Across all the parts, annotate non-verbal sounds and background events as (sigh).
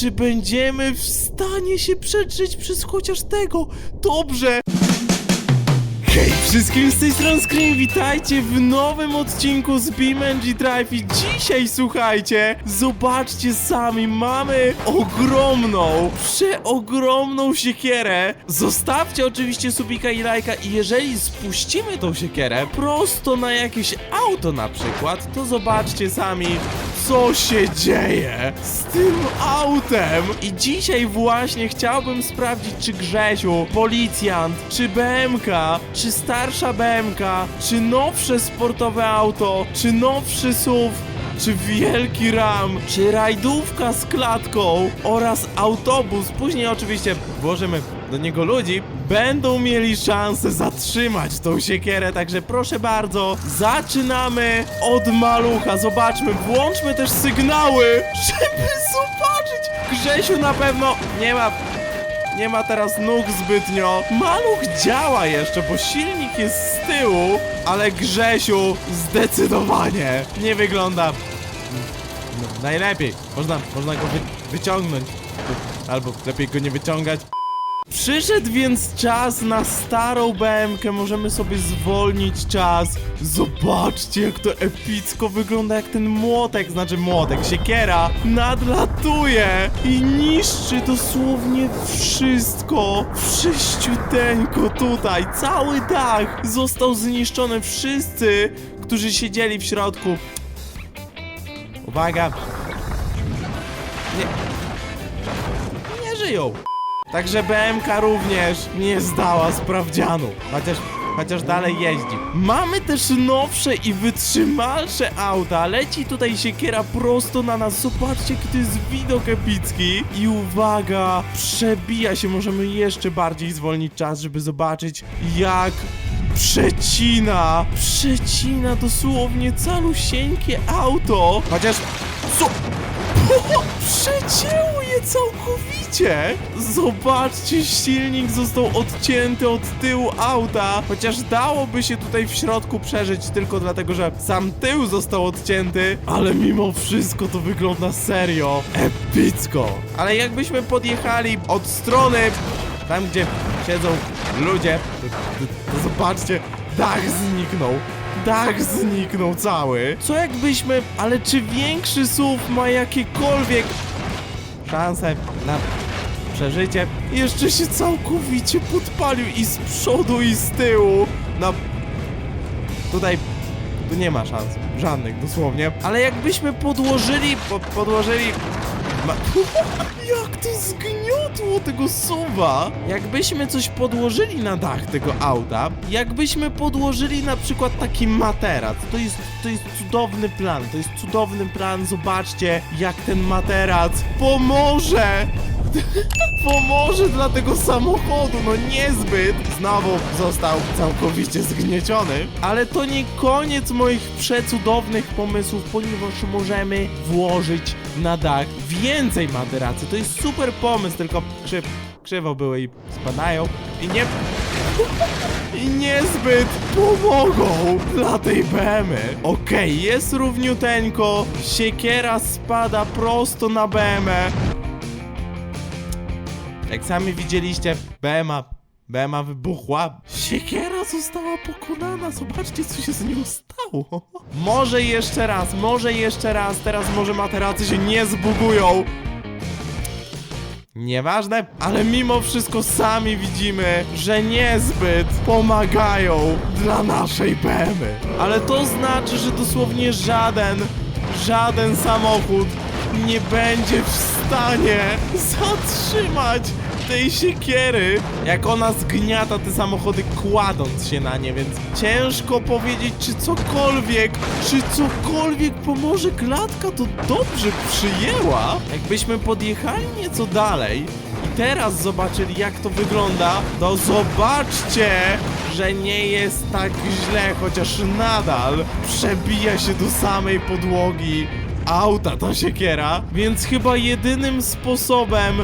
czy będziemy w stanie się przetrzeć przez chociaż tego. Dobrze. Hej wszystkim z tej strony Scream, witajcie w nowym odcinku z BeamNG Drive i dzisiaj słuchajcie, zobaczcie sami, mamy ogromną, przeogromną siekierę. Zostawcie oczywiście subika i lajka i jeżeli spuścimy tą siekierę prosto na jakieś auto na przykład, to zobaczcie sami, co się dzieje z tym autem. I dzisiaj właśnie chciałbym sprawdzić, czy Grzesiu, policjant, czy BMK, czy starsza BMK, czy nowsze sportowe auto, czy nowszy SUV, czy wielki ram, czy rajdówka z klatką oraz autobus, później oczywiście włożymy do niego ludzi, będą mieli szansę zatrzymać tą siekierę, także proszę bardzo, zaczynamy od malucha, zobaczmy, włączmy też sygnały, żeby zobaczyć. Grzesiu na pewno nie ma nie ma teraz nóg zbytnio. Maluch działa jeszcze, bo silnik jest z tyłu, ale Grzesiu zdecydowanie nie wygląda najlepiej. Można, można go wy wyciągnąć. Albo lepiej go nie wyciągać. Przyszedł więc czas na starą BMkę, możemy sobie zwolnić czas. Zobaczcie jak to epicko wygląda, jak ten młotek, znaczy młotek, siekiera nadlatuje i niszczy dosłownie wszystko. Wszyściuteńko tutaj, cały dach został zniszczony. Wszyscy, którzy siedzieli w środku. Uwaga. Nie. Nie żyją. Także BMK również nie zdała sprawdzianu. Chociaż, chociaż dalej jeździ. Mamy też nowsze i wytrzymalsze auta. Leci tutaj siekiera prosto na nas. Zobaczcie, jaki to jest widok epicki. I uwaga, przebija się. Możemy jeszcze bardziej zwolnić czas, żeby zobaczyć, jak przecina. Przecina dosłownie calusieńkie auto. Chociaż... Co? (laughs) Przecięło je całkowicie! Zobaczcie, silnik został odcięty od tyłu auta, chociaż dałoby się tutaj w środku przeżyć tylko dlatego, że sam tył został odcięty, ale mimo wszystko to wygląda serio epicko. Ale jakbyśmy podjechali od strony tam, gdzie siedzą ludzie, to zobaczcie, dach zniknął. Dach zniknął cały. Co jakbyśmy, ale czy większy SUV ma jakiekolwiek szanse na przeżycie? Jeszcze się całkowicie podpalił i z przodu i z tyłu. No, tutaj tu nie ma szans. Żadnych, dosłownie. Ale jakbyśmy podłożyli, po, podłożyli... Ma... (laughs) Jak to zgniotło tego suwa! Jakbyśmy coś podłożyli na dach tego auta, jakbyśmy podłożyli na przykład taki materac, to jest, to jest cudowny plan, to jest cudowny plan, zobaczcie jak ten materac pomoże! (laughs) Pomoże dla tego samochodu, no niezbyt. Znowu został całkowicie zgnieciony. Ale to nie koniec moich przecudownych pomysłów, ponieważ możemy włożyć na dach więcej materacy. To jest super pomysł, tylko krzyw, krzywo były i spadają. I nie... (laughs) I niezbyt pomogą dla tej BMy. Okej, jest równiuteńko. Siekiera spada prosto na BMę. Jak sami widzieliście, BMA, BMA wybuchła. Siekiera została pokonana. Zobaczcie, co się z nią stało. Może jeszcze raz, może jeszcze raz. Teraz może materacy się nie zbugują. Nieważne, ale mimo wszystko sami widzimy, że niezbyt pomagają dla naszej BMy. Ale to znaczy, że dosłownie żaden, żaden samochód nie będzie w stanie zatrzymać tej siekiery, jak ona zgniata te samochody kładąc się na nie, więc ciężko powiedzieć, czy cokolwiek, czy cokolwiek pomoże. Klatka to dobrze przyjęła. Jakbyśmy podjechali nieco dalej i teraz zobaczyli, jak to wygląda, to zobaczcie, że nie jest tak źle, chociaż nadal przebija się do samej podłogi auta ta siekiera, więc chyba jedynym sposobem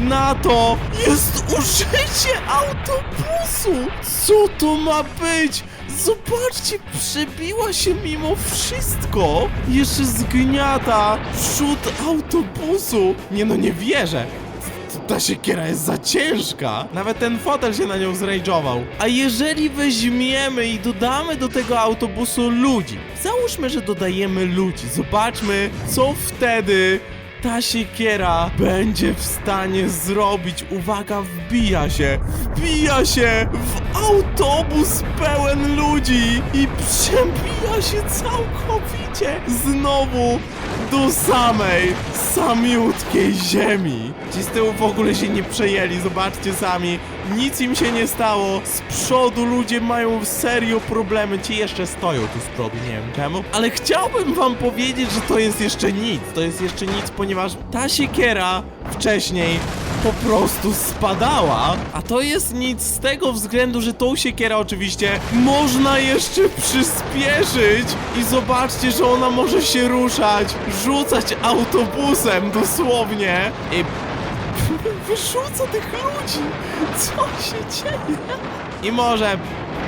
na to jest użycie autobusu. Co to ma być? Zobaczcie, przebiła się mimo wszystko. Jeszcze zgniata przód autobusu. Nie no, nie wierzę. Ta siekiera jest za ciężka. Nawet ten fotel się na nią zrajdżował. A jeżeli weźmiemy i dodamy do tego autobusu ludzi, załóżmy, że dodajemy ludzi, zobaczmy, co wtedy ta siekiera będzie w stanie zrobić. Uwaga, wbija się, wbija się w autobus pełen ludzi i przebija się całkowicie znowu do samej, samiutkiej ziemi. Ci z tyłu w ogóle się nie przejęli, zobaczcie sami. Nic im się nie stało. Z przodu ludzie mają serio problemy. Ci jeszcze stoją tu z przodu, nie wiem czemu. Ale chciałbym wam powiedzieć, że to jest jeszcze nic. To jest jeszcze nic, ponieważ ta siekiera wcześniej po prostu spadała. A to jest nic z tego względu, że tą siekierę oczywiście można jeszcze przyspieszyć. I zobaczcie, że ona może się ruszać, rzucać autobusem dosłownie. I (laughs) wyrzuca tych ludzi. Co się dzieje? I może,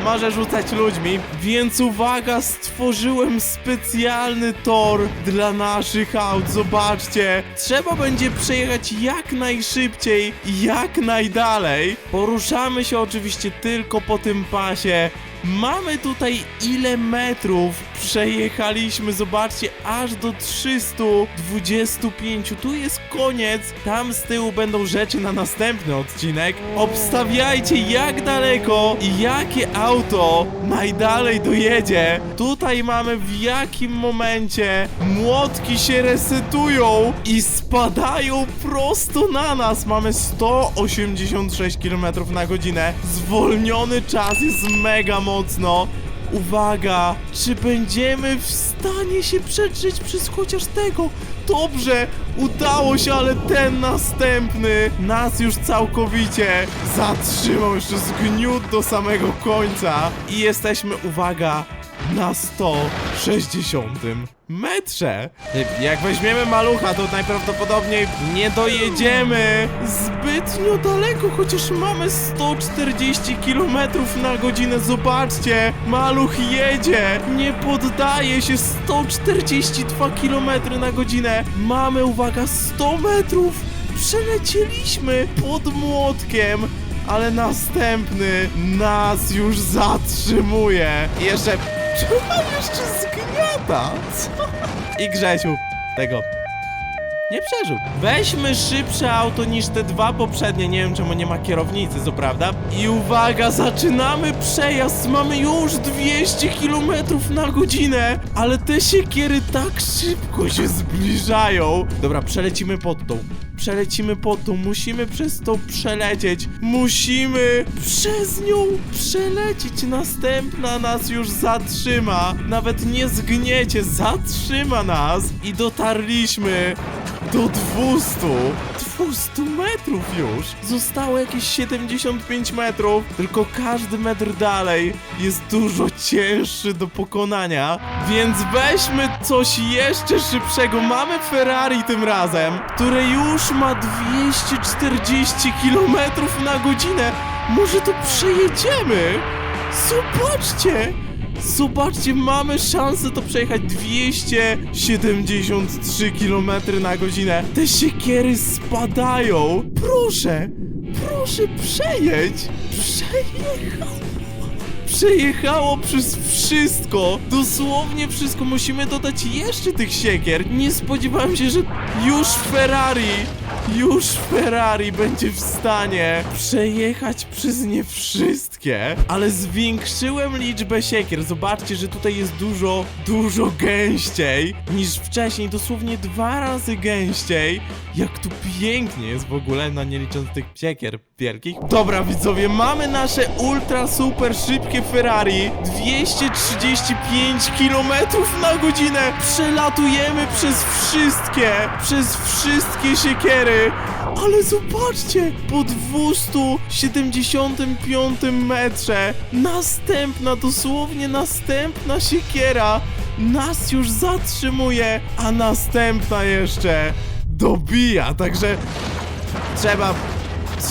może rzucać ludźmi. Więc uwaga, stworzyłem specjalny tor dla naszych aut. Zobaczcie, trzeba będzie przejechać jak najszybciej jak najdalej. Poruszamy się oczywiście tylko po tym pasie. Mamy tutaj ile metrów przejechaliśmy, zobaczcie, aż do 325. Tu jest koniec, tam z tyłu będą rzeczy na następny odcinek. Obstawiajcie jak daleko i jakie auto najdalej dojedzie. Tutaj mamy w jakim momencie młotki się resetują i spadają prosto na nas. Mamy 186 km na godzinę. Zwolniony czas jest mega mocno. Uwaga, czy będziemy w stanie się przedrzeć przez chociaż tego? Dobrze, udało się, ale ten następny nas już całkowicie zatrzymał, jeszcze zgniótł do samego końca. I jesteśmy, uwaga, na 160 metrze. Jak weźmiemy malucha, to najprawdopodobniej nie dojedziemy zbytnio daleko, chociaż mamy 140 km na godzinę. Zobaczcie, maluch jedzie, nie poddaje się 142 km na godzinę. Mamy, uwaga, 100 metrów. Przelecieliśmy pod młotkiem ale następny nas już zatrzymuje. Jeszcze... On jeszcze zgniata? Co? I Grzesiu tego nie przeżył. Weźmy szybsze auto niż te dwa poprzednie. Nie wiem czemu nie ma kierownicy, co prawda. I uwaga, zaczynamy przejazd. Mamy już 200 km na godzinę. Ale te siekiery tak szybko się zbliżają. Dobra, przelecimy pod tą. Przelecimy pod tą. Musimy przez to przelecieć. Musimy przez nią przelecieć. Następna nas już zatrzyma. Nawet nie zgniecie, zatrzyma nas. I dotarliśmy do 200! 200 metrów już! Zostało jakieś 75 metrów, tylko każdy metr dalej jest dużo cięższy do pokonania, więc weźmy coś jeszcze szybszego. Mamy Ferrari tym razem, które już ma 240 km na godzinę. Może to przejedziemy? Zobaczcie! Zobaczcie, mamy szansę to przejechać 273 km na godzinę. Te siekiery spadają. Proszę, proszę przejedź. Przejechało. Przejechało przez wszystko. Dosłownie wszystko. Musimy dodać jeszcze tych siekier. Nie spodziewałem się, że już Ferrari już Ferrari będzie w stanie przejechać przez nie wszystkie, ale zwiększyłem liczbę siekier. Zobaczcie, że tutaj jest dużo, dużo gęściej niż wcześniej, dosłownie dwa razy gęściej. Jak tu pięknie jest w ogóle, no nie licząc tych siekier wielkich. Dobra widzowie, mamy nasze ultra super szybkie Ferrari 235 km na godzinę Przelatujemy przez wszystkie, przez wszystkie siekiery ale zobaczcie, po 275 metrze następna, dosłownie następna siekiera nas już zatrzymuje, a następna jeszcze dobija, także trzeba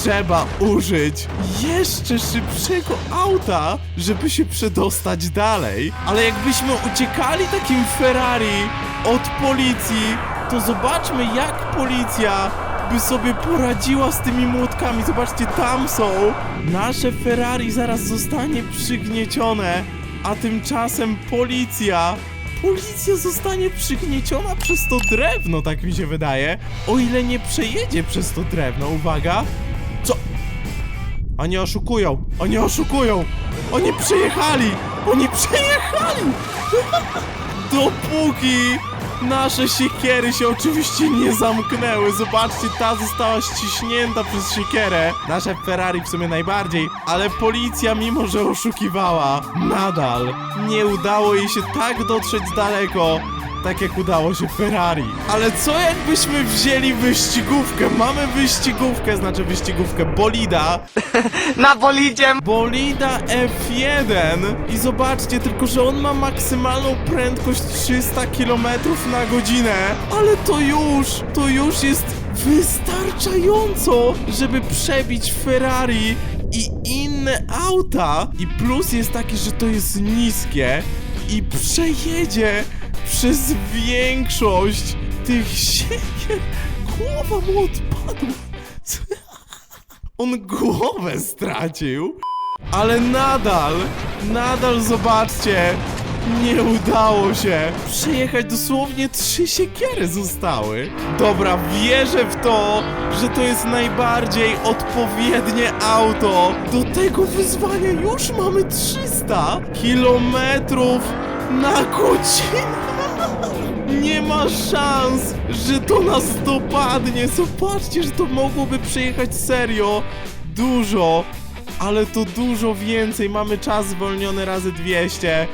trzeba użyć jeszcze szybszego auta, żeby się przedostać dalej. Ale jakbyśmy uciekali takim Ferrari od policji, to zobaczmy jak policja by sobie poradziła z tymi młotkami. Zobaczcie, tam są. Nasze Ferrari zaraz zostanie przygniecione, a tymczasem policja Policja zostanie przygnieciona przez to drewno, tak mi się wydaje. O ile nie przejedzie przez to drewno, uwaga. Co? Oni oszukują, oni oszukują! Oni przejechali! Oni przejechali! (laughs) Dopóki nasze siekiery się oczywiście nie zamknęły. Zobaczcie, ta została ściśnięta przez siekierę. Nasze Ferrari w sumie najbardziej, ale policja, mimo że oszukiwała, nadal nie udało jej się tak dotrzeć daleko. Tak jak udało się Ferrari. Ale co jakbyśmy wzięli wyścigówkę? Mamy wyścigówkę, znaczy wyścigówkę bolida. (laughs) Na bolidzie Bolida F1 i zobaczcie tylko, że on ma maksymalną prędkość 300 km na godzinę, ale to już, to już jest wystarczająco, żeby przebić Ferrari i inne auta. I plus jest taki, że to jest niskie i przejedzie przez większość tych siekier. Głowa mu odpadła. On głowę stracił. Ale nadal, nadal zobaczcie, nie udało się. Przejechać dosłownie trzy siekiery zostały. Dobra, wierzę w to, że to jest najbardziej odpowiednie auto. Do tego wyzwania już mamy 300 kilometrów na godzinę. Nie ma szans, że to nas dopadnie. Zobaczcie, że to mogłoby przejechać serio dużo, ale to dużo więcej. Mamy czas zwolniony razy 200.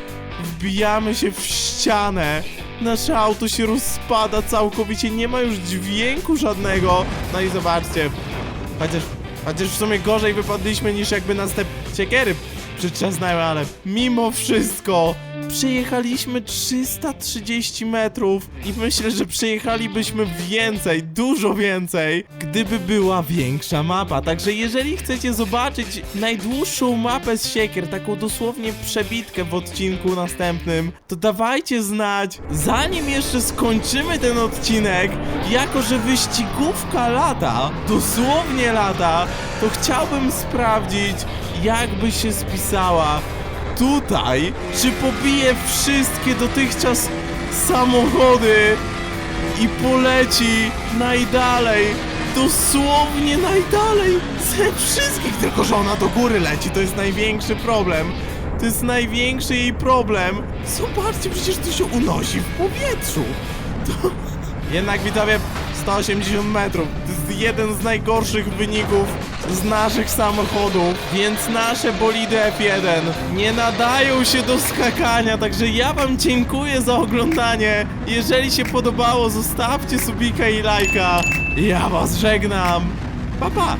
Wbijamy się w ścianę. Nasze auto się rozpada całkowicie, nie ma już dźwięku żadnego. No i zobaczcie, chociaż, chociaż w sumie gorzej wypadliśmy niż jakby nas te siekiery przytrzaznały, ale mimo wszystko przejechaliśmy 330 metrów i myślę, że przejechalibyśmy więcej, dużo więcej, gdyby była większa mapa. Także jeżeli chcecie zobaczyć najdłuższą mapę z siekier, taką dosłownie przebitkę w odcinku następnym, to dawajcie znać, zanim jeszcze skończymy ten odcinek, jako że wyścigówka lata, dosłownie lata, to chciałbym sprawdzić, jakby się spisała tutaj, czy pobije wszystkie dotychczas samochody i poleci najdalej, dosłownie najdalej ze wszystkich, tylko że ona do góry leci, to jest największy problem. To jest największy jej problem. Zobaczcie, przecież to się unosi w powietrzu. To... Jednak widzowie, 180 metrów. To jest jeden z najgorszych wyników z naszych samochodów, więc nasze bolidy F1 nie nadają się do skakania, także ja wam dziękuję za oglądanie. Jeżeli się podobało, zostawcie subika i lajka. Ja was żegnam. Pa, pa.